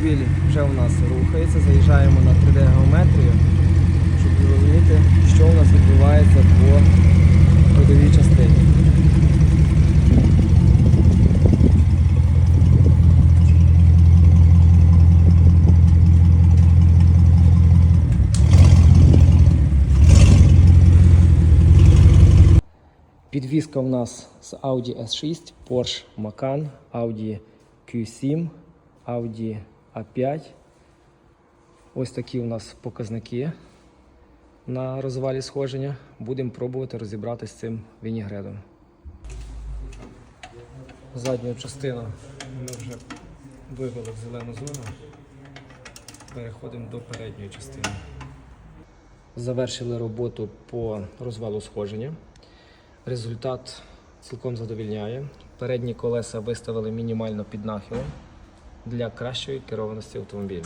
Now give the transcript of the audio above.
Автомобіль вже у нас рухається, заїжджаємо на 3D геометрію, щоб зрозуміти, що у нас відбувається по ходовій частині. Підвізка у нас з Audi S6, Porsche Macan, Audi Q7, Audi A5. Ось такі у нас показники на розвалі сходження. Будемо пробувати розібратися з цим вінігредом. Задню частину ми вже вивели в зелену зону. Переходимо до передньої частини. Завершили роботу по розвалу сходження. Результат цілком задовільняє. Передні колеса виставили мінімально під нахилом для кращої керованості автомобіля.